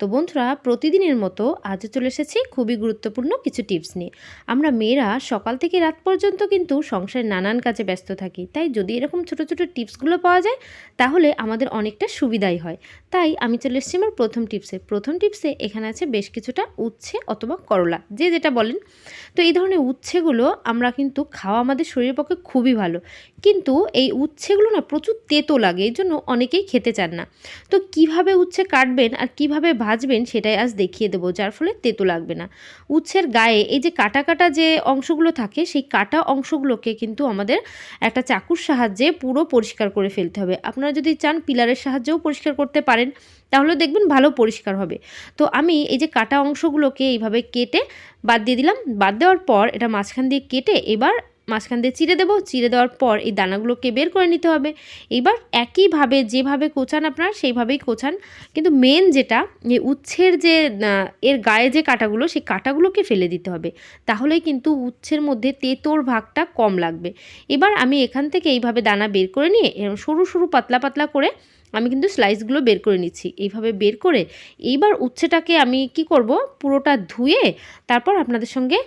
তো বন্ধুরা, প্রতিদিনের মতো আজ চলে এসেছি খুবই গুরুত্বপূর্ণ কিছু টিপস নিয়ে। আমরা মেয়েরা সকাল থেকে রাত পর্যন্ত কিন্তু সংসারের নানান কাজে ব্যস্ত থাকি। তাই যদি এরকম ছোট ছোট টিপসগুলো পাওয়া যায়, তাহলে আমাদের অনেকটা সুবিধাই হয়। তাই আমি চলে এসেছি আমার প্রথম টিপসে। প্রথম টিপসে এখানে আছে বেশ কিছুটা উচ্ছে অথবা করলা, যে যেটা বলেন। তো এই ধরনের উচ্ছেগুলো আমরা কিন্তু খাওয়া আমাদের শরীরের পক্ষে খুবই ভালো। কিন্তু এই উচ্ছেগুলো না প্রচুর তেতো লাগে এই জন্য অনেকেই খেতে চান না। তো কীভাবে উচ্ছে কাটবেন আর কীভাবে ভাজবেন সেটাই আজ দেখিয়ে দেবো, যার ফলে তেতো লাগবে না। উচ্ছের গায়ে এই যে কাটা কাটা যে অংশগুলো থাকে, সেই কাটা অংশগুলোকে কিন্তু আমাদের একটা চাকুর সাহায্যে পুরো পরিষ্কার করে ফেলতে হবে। আপনারা যদি চান পিলারের সাহায্যেও পরিষ্কার করতে পারেন তাহলে দেখবেন ভালো পরিষ্কার হবে। তো আমি এই যে কাটা অংশগুলোকে এইভাবে কেটে বাদ দিয়ে দিলাম। বাদ দেওয়ার পর এটা মাঝখান দিয়ে কেটে এবার মাঝখান দিয়ে চিড়ে দেবো। চিড়ে দেওয়ার পর এই দানাগুলোকে বের করে নিতে হবে। এবার একইভাবে যেভাবে কোচান আপনার, সেইভাবেই কোচান। কিন্তু মেন যেটা এই উচ্ছের যে এর গায়ে যে কাটাগুলো, সেই কাটাগুলোকে ফেলে দিতে হবে। তাহলেই কিন্তু উচ্ছের মধ্যে তেতোর ভাগটা কম লাগবে। এবার আমি এখান থেকে এইভাবে দানা বের করে নিয়ে, এরম সরু সরু পাতলা পাতলা করে আমি কিন্তু স্লাইসগুলো বের করে নিচ্ছি। এইভাবে বের করে এইবার উচ্ছেটাকে আমি কি করব, পুরোটা ধুয়ে তারপর আপনাদের সঙ্গে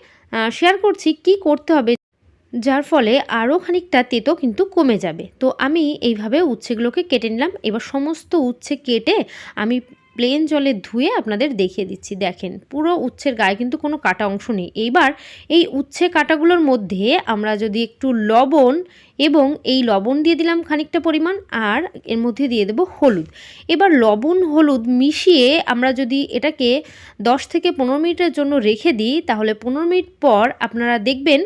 শেয়ার করছি কি করতে হবে। যার ফলে আরও খানিকটা তেতো কিন্তু কমে যাবে। তো আমি এইভাবে উচ্ছেগুলোকে কেটে নিলাম। এবার সমস্ত উচ্ছে কেটে আমি প্লেন জলে ধুয়ে আপনাদের দেখিয়ে দিচ্ছি। দেখেন, পুরো উচ্ছের গায়ে কিন্তু কোনো কাটা অংশ নেই। এইবার এই উচ্ছে কাটাগুলোর মধ্যে আমরা যদি একটু লবণ এবং এই লবণ দিয়ে দিলাম খানিকটা পরিমাণ আর এর মধ্যে দিয়ে দেবো হলুদ। এবার লবণ হলুদ মিশিয়ে আমরা যদি এটাকে 10 থেকে পনেরো মিনিটের জন্য রেখে দিই, তাহলে পনেরো মিনিট পর আপনারা দেখবেন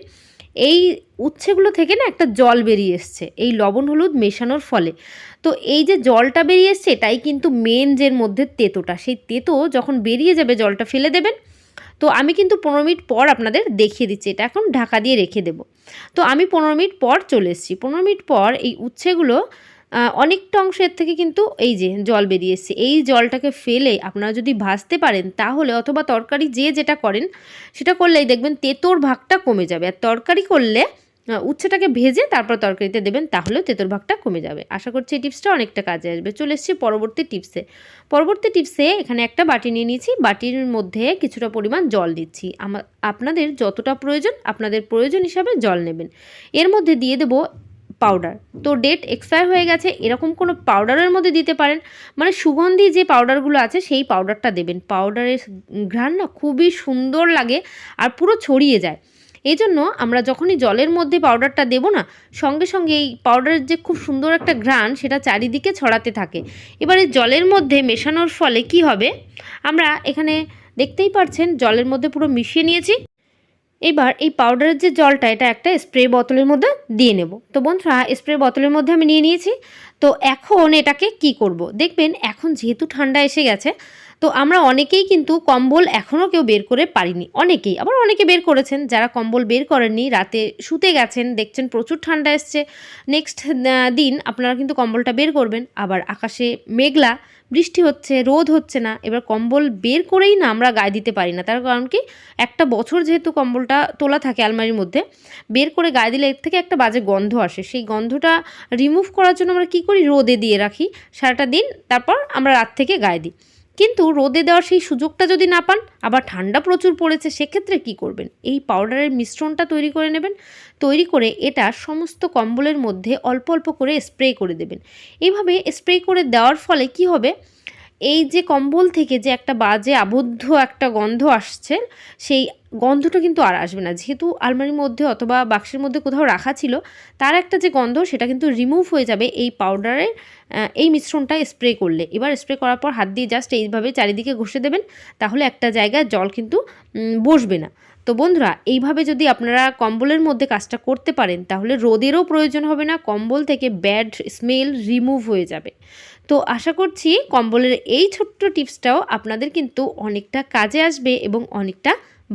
এই উচ্ছেগুলো থেকে না একটা জল বেরিয়ে এসছে। এই লবণ হলুদ মেশানোর ফলে। তো এই যে জলটা বেরিয়ে এসছে, এটাই কিন্তু মেন যের মধ্যে তেতোটা। সেই তেতো যখন বেরিয়ে যাবে, জলটা ফেলে দেবেন। তো আমি কিন্তু পনেরো মিনিট পর আপনাদের দেখিয়ে দিচ্ছি। এটা এখন ঢাকা দিয়ে রেখে দেব। তো আমি পনেরো মিনিট পর চলে এসেছি। পনেরো মিনিট পর এই উচ্ছেগুলো অনেকটা অংশ এর থেকে কিন্তু এই যে জল বেরিয়ে এসছে। এই জলটাকে ফেলে আপনারা যদি ভাজতে পারেন তাহলে অথবা তরকারি যে যেটা করেন সেটা করলেই দেখবেন তেতোর ভাগটা কমে যাবে। আর তরকারি করলে উচ্ছেটাকে ভেজে তারপর তরকারিতে দেবেন তাহলেও তেতোর ভাগটা কমে যাবে। আশা করছি এই টিপসটা অনেকটা কাজে আসবে। চলে এসেছি পরবর্তী টিপসে। পরবর্তী টিপসে এখানে একটা বাটি নিয়ে নিয়েছি। বাটির মধ্যে কিছুটা পরিমাণ জল দিচ্ছি। আমার আপনাদের যতটা প্রয়োজন আপনাদের প্রয়োজন হিসাবে জল নেবেন। এর মধ্যে দিয়ে দেবো পাউডার তো ডেট এক্সপায়ার হয়ে গেছে, এরকম কোনো পাউডারের মধ্যে দিতে পারেন। মানে সুগন্ধি যে পাউডারগুলো আছে, সেই পাউডারটা দেবেন। পাউডারের ঘ্রাণ না খুবই সুন্দর লাগে আর পুরো ছড়িয়ে যায়। এই জন্য আমরা যখনই জলের মধ্যে পাউডারটা দেবো না, সঙ্গে সঙ্গে এই পাউডারের যে খুব সুন্দর একটা ঘ্রাণ, সেটা চারিদিকে ছড়াতে থাকে। এবারে জলের মধ্যে মেশানোর ফলে কি হবে? আমরা এখানে দেখতেই পাচ্ছেন জলের মধ্যে পুরো মিশিয়ে নিয়েছি। এবার এই পাউডারের যে জলটা, এটা একটা স্প্রে বোতলের মধ্যে দিয়ে নেব। তো বন্ধুরা স্প্রে বোতলের মধ্যে আমি নিয়ে নিয়েছি। তো এখন এটাকে কি করব? দেখবেন, এখন যেহেতু ঠান্ডা এসে গেছে তো আমরা অনেকেই কিন্তু কম্বল এখনও কেউ বের করে পারিনি, অনেকেই। আবার অনেকে বের করেছেন, যারা কম্বল বের করেননি, রাতে শুতে গেছেন, দেখছেন প্রচুর ঠান্ডা এসছে। নেক্সট দিন আপনারা কিন্তু কম্বলটা বের করবেন। আবার আকাশে মেঘলা, বৃষ্টি হচ্ছে, রোদ হচ্ছে না, এবার কম্বল বের করেই না আমরা গায়ে দিতে পারি না। তার কারণ কি? একটা বছর যেহেতু কম্বলটা তোলা থাকে আলমারির মধ্যে, বের করে গায়ে দিলে এর থেকে একটা বাজে গন্ধ আসে। সেই গন্ধটা রিমুভ করার জন্য আমরা কী করি? রোদে দিয়ে রাখি সারাটা দিন, তারপর আমরা রাত থেকে গায়ে দিই। কিন্তু রোদে দেওয়ার সেই সুযোগটা যদি না পান, আবার ঠান্ডা প্রচুর পড়েছে, সেক্ষেত্রে কি করবেন? এই পাউডারের মিশ্রণটা তৈরি করে নেবেন। তৈরি করে এটা সমস্ত কম্বলের মধ্যে অল্প অল্প করে স্প্রে করে দেবেন। এইভাবে স্প্রে করে দেওয়ার ফলে কি হবে? এই যে কম্বল থেকে যে একটা বাজে আবদ্ধ একটা গন্ধ আসছে, সেই গন্ধটা কিন্তু আর আসবে না। যেহেতু আলমারির মধ্যে অথবা বাক্সের মধ্যে কোথাও রাখা ছিল, তার একটা যে গন্ধ সেটা কিন্তু রিমুভ হয়ে যাবে এই পাউডারের এই মিশ্রণটা স্প্রে করলে। এবার স্প্রে করার পর হাত দিয়ে জাস্ট এইভাবে চারিদিকে ঘষে দেবেন, তাহলে একটা জায়গায় জল কিন্তু বসবে না। তো বন্ধুরা, এইভাবে যদি আপনারা কম্বলের মধ্যে কাজটা করতে পারেন, তাহলে রোদেরও প্রয়োজন হবে না, কম্বল থেকে ব্যাড স্মেল রিমুভ হয়ে যাবে। তো আশা করছি কম্বলের এই ছোট্ট টিপসটাও আপনাদের কিন্তু অনেকটা কাজে আসবে এবং অনেকটা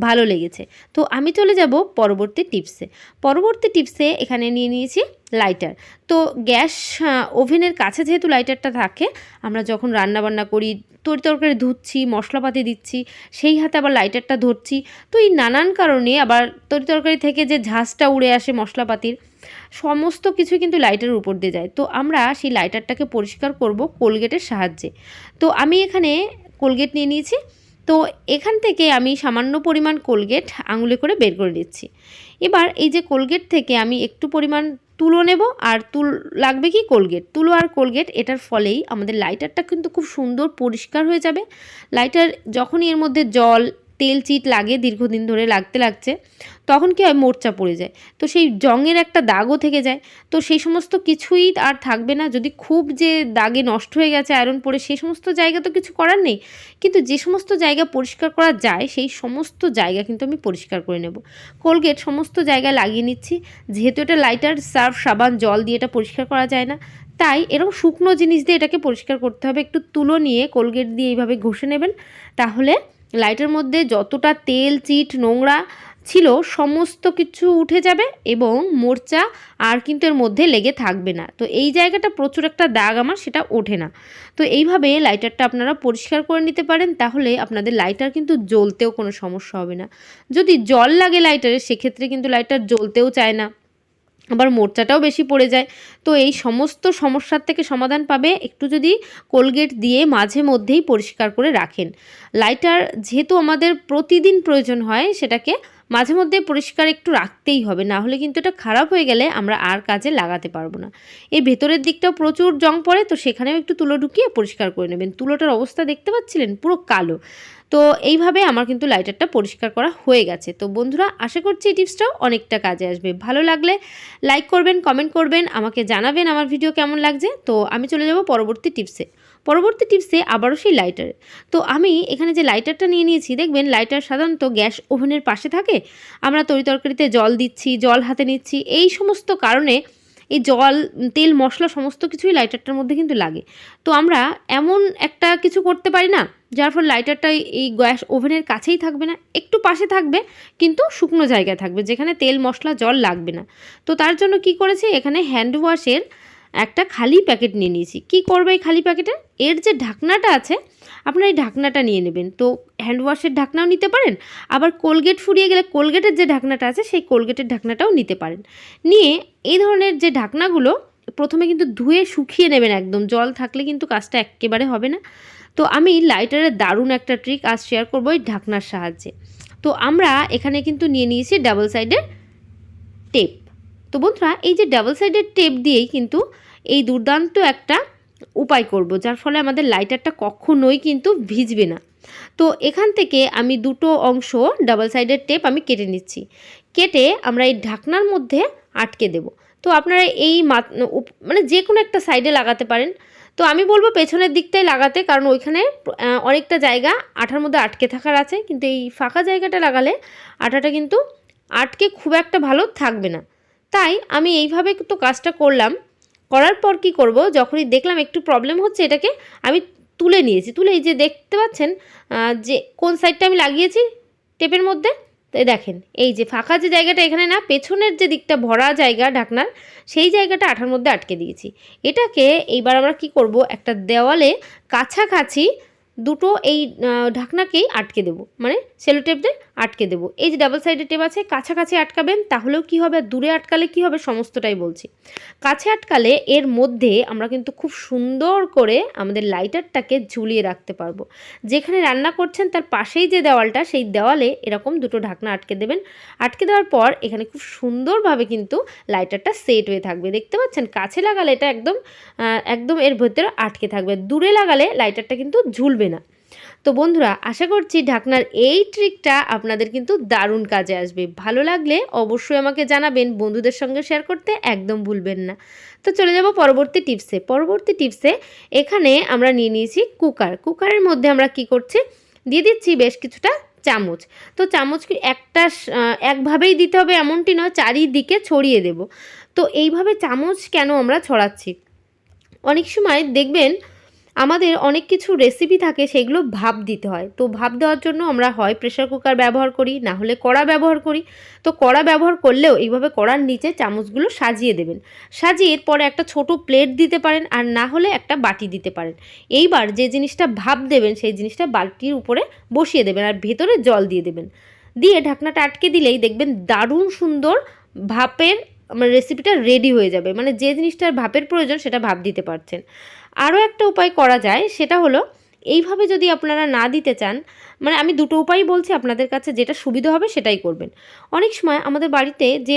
ভালো লেগেছে। তো আমি চলে যাব পরবর্তী টিপসে। পরবর্তী টিপসে এখানে নিয়ে নিয়েছি লাইটার তো গ্যাস ওভেনের কাছে যেহেতু লাইটারটা থাকে, আমরা যখন রান্না বান্না করি, তরি তরকারি ধুচ্ছি, মশলাপাতি দিচ্ছি, সেই হাতে আবার লাইটারটা ধরছি। তো এই নানান কারণে আবার তরি তরকারি থেকে যে ঝাঁসটা উড়ে আসে মশলাপাতির, সমস্ত কিছু কিন্তু লাইটারের উপর দিয়ে যায়। তো আমরা সেই লাইটারটাকে পরিষ্কার করব কোলগেটের সাহায্যে। তো আমি এখানে কোলগেট নিয়ে নিয়েছি। তো এখান থেকে আমি সামান্য পরিমাণ কোলগেট আঙুলে করে বের করে নিচ্ছি। এবার এই যে কোলগেট থেকে আমি একটু পরিমাণ তুলো নেব আর তুল, লাগবে কি কোলগেট? তুলো আর কোলগেট, এটার ফলেই আমাদের লাইটারটা কিন্তু খুব সুন্দর পরিষ্কার হয়ে যাবে। লাইটার যখনই এর মধ্যে জল তেল চিট লাগে দীর্ঘদিন ধরে লাগতে লাগছে, তখন কি হয় মোর্চা পড়ে যায়। তো সেই জংয়ের একটা দাগও থেকে যায়। তো সেই সমস্ত কিছুই আর থাকবে না। যদি খুব যে দাগে নষ্ট হয়ে গেছে আয়রন পড়ে সেই সমস্ত জায়গা তো কিছু করার নেই। কিন্তু যে সমস্ত জায়গা পরিষ্কার করা যায়, সেই সমস্ত জায়গা কিন্তু আমি পরিষ্কার করে নেব। কোলগেট সমস্ত জায়গায় লাগিয়ে নিচ্ছি। যেহেতু এটা লাইটার সার্ফ সাবান, জল দিয়ে এটা পরিষ্কার করা যায় না। তাই এরকম শুকনো জিনিস দিয়ে এটাকে পরিষ্কার করতে হবে। একটু তুলো নিয়ে কোলগেট দিয়ে এইভাবে ঘষে নেবেন। তাহলে লাইটের মধ্যে যতটা তেল, চিট, নোংরা ছিল, সমস্ত কিছু উঠে যাবে এবং মোর্চা আর কিন্তু এর মধ্যে লেগে থাকবে না। তো এই জায়গাটা প্রচুর একটা দাগ আমার, সেটা ওঠে না। তো এইভাবে লাইটারটা আপনারা পরিষ্কার করে নিতে পারেন, তাহলে আপনাদের লাইটার কিন্তু জ্বলতেও কোনো সমস্যা হবে না। যদি জল লাগে লাইটারে, সেক্ষেত্রে কিন্তু লাইটার জ্বলতেও চায় না। আবার মোর্চাটাও বেশি পড়ে যায়। তো এই সমস্ত সমস্যার থেকে সমাধান পাবে একটু যদি কোলগেট দিয়ে মাঝে মধ্যেই পরিষ্কার করে রাখেন। লাইটার যেহেতু আমাদের প্রতিদিন প্রয়োজন হয় সেটাকে মাঝে মধ্যে পরিষ্কার একটু রাখতেই হবে, না হলে কিন্তু এটা খারাপ হয়ে গেলে আমরা আর কাজে লাগাতে পারব না। এই ভেতরের দিকটাও প্রচুর জং পড়ে, তো সেখানেও একটু তুলো ঢুকিয়ে পরিষ্কার করে নেবেন। তুলোটার অবস্থা দেখতে পাচ্ছিলেন? পুরো কালো। তো এইভাবে আমার কিন্তু লাইটারটা পরিষ্কার করা হয়ে গেছে। তো বন্ধুরা, আশা করছি এই টিপসটাও অনেকটা কাজে আসবে। ভালো লাগলে লাইক করবেন, কমেন্ট করবেন, আমাকে জানাবেন আমার ভিডিও কেমন লাগছে। তো আমি চলে যাব পরবর্তী টিপসে। পরবর্তী টিপসে আবারও সেই লাইটার তো আমি এখানে যে লাইটারটা নিয়ে নিয়েছি, দেখবেন লাইটার সাধারণত গ্যাস ওভেনের পাশে থাকে। আমরা তরি তরকারিতে জল দিচ্ছি, জল হাতে নিচ্ছি, এই সমস্ত কারণে এই জল, তেল, মশলা সমস্ত কিছুই লাইটারটার মধ্যে কিন্তু লাগে। তো আমরা এমন একটা কিছু করতে পারি না, যার ফলে লাইটারটা এই গ্যাস ওভেনের কাছেই থাকবে না, একটু পাশে থাকবে, কিন্তু শুকনো জায়গায় থাকবে, যেখানে তেল, মশলা, জল লাগবে না। তো তার জন্য কি করেছি, এখানে হ্যান্ড ওয়াশের একটা খালি প্যাকেট নিয়ে নিয়েছি। কি করবে এই খালি প্যাকেটে? এর যে ঢাকনাটা আছে, আপনারা এই ঢাকনাটা নিয়ে নেবেন। তো হ্যান্ড ওয়াশের ঢাকনাও নিতে পারেন, আবার কোলগেট ফুরিয়ে গেলে কোলগেটের যে ঢাকনাটা আছে, সেই কোলগেটের ঢাকনাটাও নিতে পারেন। নিয়ে এই ধরনের যে ঢাকনাগুলো, প্রথমে কিন্তু ধুয়ে শুকিয়ে নেবেন একদম। জল থাকলে কিন্তু কাজটা একেবারে হবে না। তো আমি লাইটারের দারুণ একটা ট্রিক আজ শেয়ার করব এই ঢাকনার সাহায্যে। তো আমরা এখানে কিন্তু নিয়ে নিয়েছি ডাবল সাইডের টেপ তো বন্ধুরা, এই যে ডাবল সাইডের টেপ দিয়েই কিন্তু এই দুর্দান্ত একটা উপায় করব, যার ফলে আমাদের লাইটারটা কখনোই কিন্তু ভিজবে না। তো এখান থেকে আমি দুটো অংশ ডাবল সাইডের টেপ আমি কেটে নিচ্ছি। কেটে আমরা এই ঢাকনার মধ্যে আটকে দেব। তো আপনারা এই মানে যে কোনো একটা সাইডে লাগাতে পারেন। তো আমি বলব পেছনের দিকটাই লাগাতে, কারণ ওইখানে অনেকটা জায়গা আঠার মধ্যে আটকে থাকার আছে। কিন্তু এই ফাঁকা জায়গাটা লাগালে আটাটা কিন্তু আটকে খুব একটা ভালো থাকবে না। তাই আমি এইভাবে তো কাজটা করলাম। করার পর কি করব? যখনই দেখলাম একটু প্রবলেম হচ্ছে এটাকে, আমি তুলে নিয়েছি। তুলে এই যে দেখতে পাচ্ছেন যে কোন সাইডটা আমি লাগিয়েছি টেপের মধ্যে? তো দেখেন, এই যে ফাঁকা যে জায়গাটা এখানে না, পেছনের যে দিকটা ভরা জায়গা ঢাকনার, সেই জায়গাটা আঠার মধ্যে আটকে দিয়েছি। এটাকে এইবার আমরা কি করব? একটা দেওয়ালে কাছাকাছি দুটো এই ঢাকনাকেই আটকে দেবো। মানে সেলো দিয়ে আটকে দেবো। এই যে ডাবল সাইডের টেপ আছে, কাছাকাছি আটকাবেন, তাহলেও কি হবে, দূরে আটকালে কি হবে, সমস্তটাই বলছি। কাছে আটকালে এর মধ্যে আমরা কিন্তু খুব সুন্দর করে আমাদের লাইটারটাকে ঝুলিয়ে রাখতে পারব। যেখানে রান্না করছেন, তার পাশেই যে দেওয়ালটা, সেই দেওয়ালে এরকম দুটো ঢাকনা আটকে দেবেন। আটকে দেওয়ার পর এখানে খুব সুন্দরভাবে কিন্তু লাইটারটা সেট হয়ে থাকবে। দেখতে পাচ্ছেন, কাছে লাগালে এটা একদম একদম এর ভেতরে আটকে থাকবে। দূরে লাগালে লাইটারটা কিন্তু ঝুলবে না। তো বন্ধুরা, আশা করছি ঢাকনার এই ট্রিকটা আপনাদের কিন্তু দারুণ কাজে আসবে। ভালো লাগলে অবশ্যই আমাকে জানাবেন, বন্ধুদের সঙ্গে শেয়ার করতে একদম ভুলবেন না। তো চলে যাব পরবর্তী টিপসে পরবর্তী টিপসে এখানে আমরা নিয়ে নিয়েছি কুকার কুকারের মধ্যে আমরা কি করছি? দিয়ে দিচ্ছি বেশ কিছুটা চামচ। তো চামচ কি একটা একভাবেই দিতে হবে এমনটি নয়, চারিদিকে ছড়িয়ে দেব। তো এইভাবে চামচ কেন আমরা ছড়াচ্ছি? অনেক সময় দেখবেন আমাদের অনেক কিছু রেসিপি থাকে সেগুলো ভাপ দিতে হয়। তো ভাপ দেওয়ার জন্য আমরা হয় প্রেশার কুকার ব্যবহার করি, না হলে কড়া ব্যবহার করি। তো কড়া ব্যবহার করলেও এইভাবে কড়ার নিচে চামচগুলো সাজিয়ে দেবেন। সাজিয়ে এরপরে একটা ছোট প্লেট দিতে পারেন আর না হলে একটা বাটি দিতে পারেন। এইবার যে জিনিসটা ভাপ দেবেন সেই জিনিসটা বালতির উপরে বসিয়ে দেবেন আর ভেতরে জল দিয়ে দেবেন। দিয়ে ঢাকনাটা আটকে দিলেই দেখবেন দারুণ সুন্দর ভাপের আমার রেসিপিটা রেডি হয়ে যাবে। মানে যে জিনিসটার ভাপের প্রয়োজন সেটা ভাপ দিতে পারছেন। আরও একটা উপায় করা যায়, সেটা হলো এইভাবে যদি আপনারা না দিতে চান মানে আমি দুটো উপায় বলছি আপনাদের কাছে, যেটা সুবিধা হবে সেটাই করবেন। অনেক সময় আমাদের বাড়িতে যে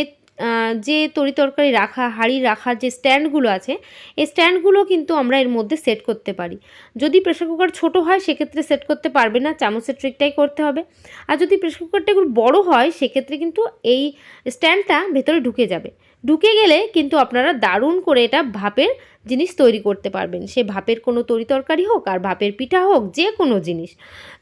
যে তরি তরকারি রাখা, হাঁড়ি রাখার যে স্ট্যান্ডগুলো আছে, এই স্ট্যান্ডগুলো কিন্তু আমরা এর মধ্যে সেট করতে পারি। যদি প্রেশার কুকার ছোট হয়, সেক্ষেত্রে সেট করতে পারবে না, চামচের ট্রিকটাই করতে হবে। আর যদি প্রেশার কুকারটা একটু বড় হয়, সেক্ষেত্রে কিন্তু এই স্ট্যান্ডটা ভেতরে ঢুকে যাবে। ঢুকে গেলে কিন্তু আপনারা দারুণ করে এটা ভাপের জিনিস তৈরি করতে পারবেন। সে ভাপের কোনো তরি তরকারি হোক, আর ভাপের পিঠা হোক, যে কোনো জিনিস।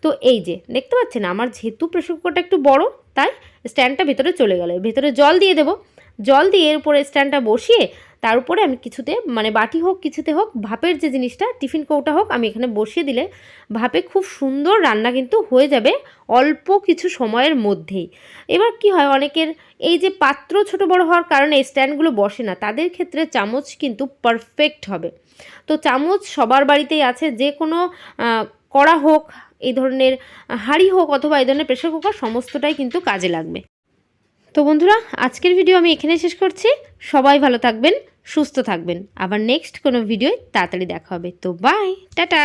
তো এই যে, দেখতে পাচ্ছেন? আমার যেহেতু প্রেশার কুকারটা একটু বড় তাই স্ট্যান্ডটা ভেতরে চলে গেল। ভেতরে জল দিয়ে দেবো। জল দিয়ে এর উপরে স্ট্যান্ডটা বসিয়ে তার উপরে আমি কিছুতে মানে বাটি হোক, কিছুতে হোক, ভাপের যে জিনিসটা, টিফিন কৌটা হোক, আমি এখানে বসিয়ে দিলে ভাপে খুব সুন্দর রান্না কিন্তু হয়ে যাবে অল্প কিছু সময়ের মধ্যেই। এবার কি হয়, অনেকের এই যে পাত্র ছোট বড় হওয়ার কারণে স্ট্যান্ডগুলো বসে না, তাদের ক্ষেত্রে চামচ কিন্তু পারফেক্ট হবে। তো চামচ সবার বাড়িতেই আছে যে কোনো কড়া হোক, এই ধরনের হাঁড়ি হোক অথবা এই ধরনের প্রেশার কুকার সমস্তটাই কিন্তু কাজে লাগবে। তো বন্ধুরা, আজকের ভিডিও আমি এখানে শেষ করছি। সবাই ভালো থাকবেন, সুস্থ থাকবেন। আবার নেক্সট কোনো ভিডিও তাড়াতাড়ি দেখা হবে। তো বাই টাটা!